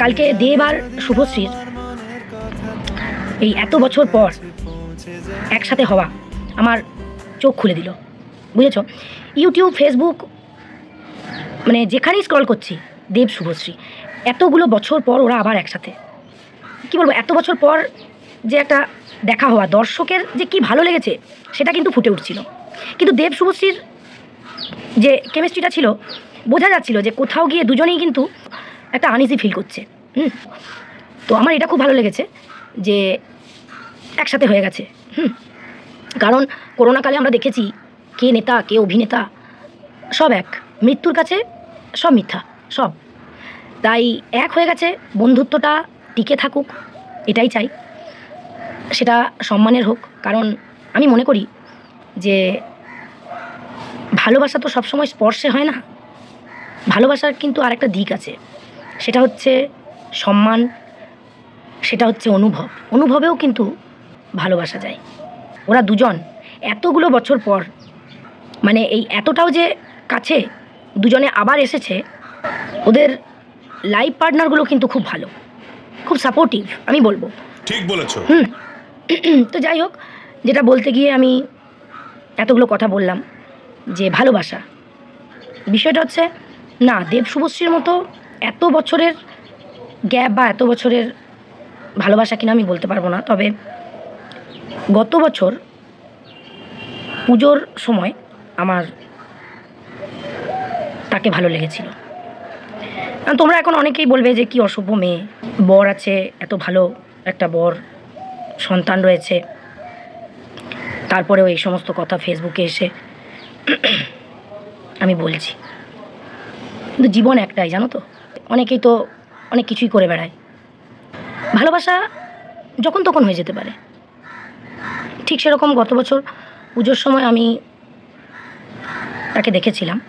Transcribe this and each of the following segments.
কালকে দেব আর শুভশ্রীর এই এত বছর পর একসাথে হওয়া আমার চোখ খুলে দিল। বুঝেছ? ইউটিউব, ফেসবুক মানে যেখানেই স্ক্রল করছি, দেব, শুভশ্রী, এতগুলো বছর পর ওরা আবার একসাথে। কি বলব, এত বছর পর যে একটা দেখা হওয়া, দর্শকের যে কি ভালো লেগেছে, সেটা কিন্তু ফুটে উঠছিল। কিন্তু দেব, শুভশ্রীর যে কেমিস্ট্রিটা ছিল, বোঝা যাচ্ছিল যে কোথাও গিয়ে দুজনেই কিন্তু একটা আনইজি ফিল করছে, হুম? তো আমার এটা খুব ভালো লেগেছে যে একসাথে হয়ে গেছে, হুম? কারণ করোনাকালে আমরা দেখেছি কে নেতা, কে অভিনেতা, সব এক। মৃত্যুর কাছে সব মিথ্যা, সব। তাই এক হয়ে গেছে, বন্ধুত্বটা টিকে থাকুক, এটাই চাই। সেটা সম্মানের হোক, কারণ আমি মনে করি যে ভালোবাসা তো সবসময় স্পর্শে হয় না, ভালোবাসার কিন্তু আরেকটা দিক আছে। সেটা হচ্ছে সম্মান সেটা হচ্ছে অনুভব। অনুভবেও কিন্তু ভালোবাসা যায়। ওরা দুজন এতগুলো বছর পর মানে এই এতটাও যে কাছে দুজনে আবার এসেছে ওদের লাইফ পার্টনারগুলো কিন্তু খুব ভালো। খুব সাপোর্টিভ আমি বলব। ঠিক বলেছ। হুম। তো যাই হোক যেটা বলতে গিয়ে আমি এতগুলো কথা বললাম যে ভালোবাসা। বিষয়টা হচ্ছে না দেব শুভশ্রীর মতো এত বছরের গ্যাপ বা এত বছরের ভালোবাসা কিনা আমি বলতে পারব না, তবে গত বছর পুজোর সময় আমার তাকে ভালো লেগেছিল। তোমরা এখন অনেকেই বলবে যে কি অসভ্য মেয়ে, বর আছে, এত ভালো একটা বর সন্তান রয়েছে। তারপরেও এই সমস্ত কথা ফেসবুকে এসে আমি বলছি। কিন্তু জীবন একটাই, জানো তো? অনেকেই তো অনেক কিছুই করে বেড়ায়। ভালোবাসা যখন তখন হয়ে যেতে পারে। ঠিক সেরকম গত বছর পুজোর সময় আমি তাকে দেখেছিলাম।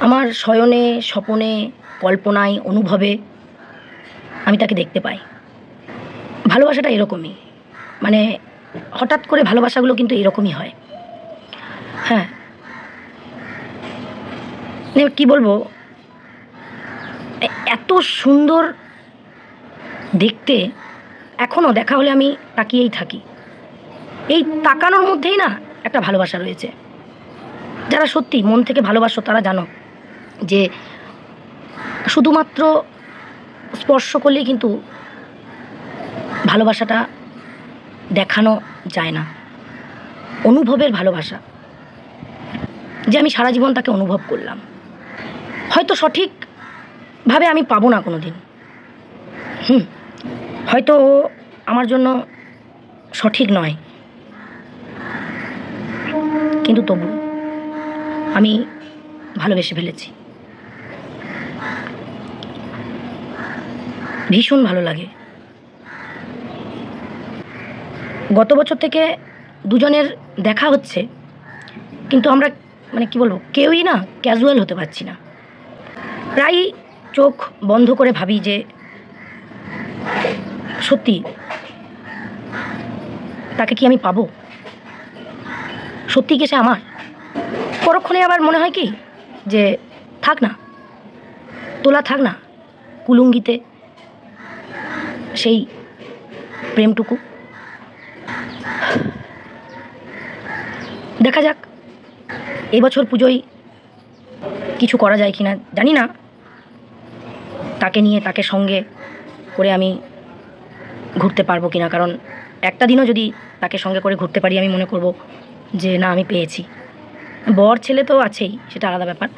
আমার শয়নে, স্বপনে, কল্পনায়, অনুভবে আমি তাকে দেখতে পাই। ভালোবাসাটা এরকমই। মানে হঠাৎ করে ভালোবাসাগুলো কিন্তু এরকমই হয়। হ্যাঁ মানে কি বলব? এত সুন্দর দেখতে এখনও দেখা হলে আমি তাকিয়েই থাকি। এই তাকানোর মধ্যেই না একটা ভালোবাসা রয়েছে। যারা সত্যি মন থেকে ভালোবাসো তারা জানো যে শুধুমাত্র স্পর্শ করলেই কিন্তু ভালোবাসাটা দেখানো যায় না। অনুভবের ভালোবাসা। যে আমি সারা জীবন তাকে অনুভব করলাম। হয়তো সঠিকভাবে আমি পাবো না কোনো দিন হুম, হয়তো ও আমার জন্য সঠিক নয়। কিন্তু তবু আমি ভালোবেসে ফেলেছি। ভীষণ ভালো লাগে। গত বছর থেকে দুজনের দেখা হচ্ছে, কিন্তু আমরা মানে কি বলব, কেউই না ক্যাজুয়াল হতে পারছি না। প্রায়ই চোখ বন্ধ করে ভাবি যে সত্যি তাকে কি আমি পাবো? সত্যি কি সে আমার? পরক্ষণে আবার মনে হয় কি যে থাক না, তোলা থাক না, কুলুঙ্গিতে সেই প্রেমটুকু। দেখা যাক, এবছর পুজোয় কিছু করা যায় কি না জানি না। তাকে নিয়ে, তাকে সঙ্গে করে আমি ঘুরতে পারব কি না কারণ একটা দিনও যদি তাকে সঙ্গে করে ঘুরতে পারি, আমি মনে করব যে না, আমি পেয়েছি। বর, ছেলে তো আছেই, সেটা আলাদা ব্যাপার।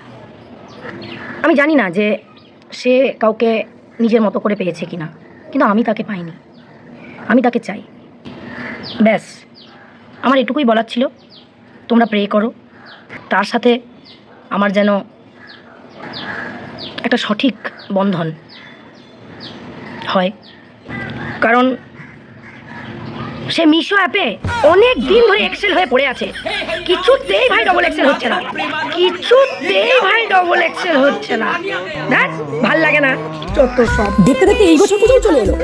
আমি জানি না যে সে কাউকে নিজের মতো করে পেয়েছে কি না কিন্তু আমি তাকে পাইনি। আমি তাকে চাই। ব্যাস, আমার এটুকুই বলার ছিল। তোমরা প্রে করো। তার সাথে আমার যেন একটা সঠিক বন্ধন হয়। কারণ সে মিশো অ্যাপে অনেক দিন ধরে এক্সেল হয়ে পড়ে আছে। কিছুতেই ভাই ডবল এক্সেল হচ্ছে না। কিছুতেই ভাই ডবল এক্সেল হচ্ছে না। দেখ ভালো লাগে না। চত্বর সব। দেখতে দেখতে এই বছর পুজোও চলে এলো।